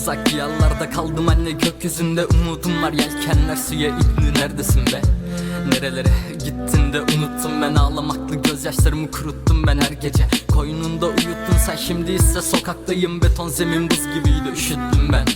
uzak diyarlarda kaldım anne gökyüzünde umudum var. Yelkenler suya indi neredesin be? Nerelere gittin de unuttum ben ağlamaklı gözyaşlarımı kuruttum ben her gece. Koynunda uyuttun sen şimdi ise sokaktayım. Beton zemin buz gibiydi üşüttüm ben.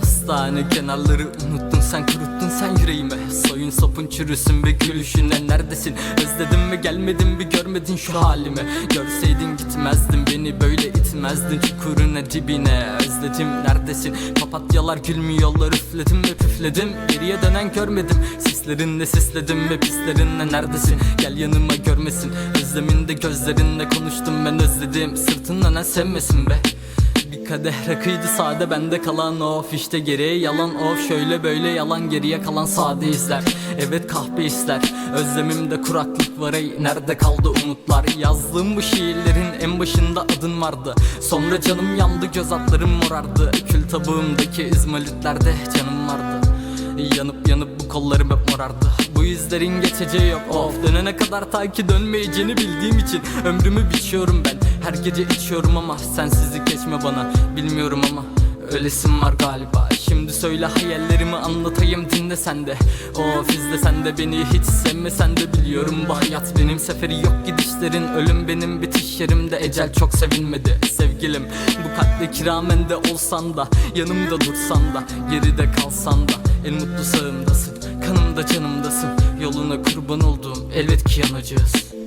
Hastane kenarları unuttun sen kuruttun sen yüreğime. Soyun sopun çürüsün ve gülüşüne neredesin? Özledim ve gelmedin bir görmedin şu halimi Görseydin gitmezdin beni böyle itmezdin Çukuruna dibine özledim neredesin? Papatyalar gülmüyorlar üfledim ve püfledim. Geriye dönen görmedim sislerinle sisledim ve pislerinle neredesin? Gel yanıma görmesin özleminde gözlerinle konuştum ben özledim. Sırtından sevmesin be kadeh rakıydı sade bende kalan of. İşte geriye yalan of şöyle böyle yalan geriye kalan sade izler. Evet kahpe ister. Özlemimde kuraklık var ey nerede kaldı umutlar? Yazdığım bu şiirlerin en başında adın vardı. Sonra canım yandı göz altlarım morardı. Kül tabağımdaki izmalitlerde canım vardı. Yanıp yanıp bu kollarım hep morardı. Bu izlerin geçeceği yok. Of Dönene kadar ta ki dönmeyeceğini bildiğim için Ömrümü biçiyorum ben Her gece içiyorum ama Sensizlik geçme bana. Bilmiyorum ama Ölesim var galiba. Şimdi söyle hayallerimi anlatayım dinle sen de. Of izle sen de beni hiç sevmesen de biliyorum. Bu hayat benim seferi yok gidişlerin. Ölüm benim bitiş yerimde. Ecel çok sevinmedi Sevgilim. Bu kalple kiramen de olsan da Yanımda dursan da geride kalsan da. En mutlu sağımdasın kanımda canımdasın. Yoluna kurban olduğum elbet ki yanacağız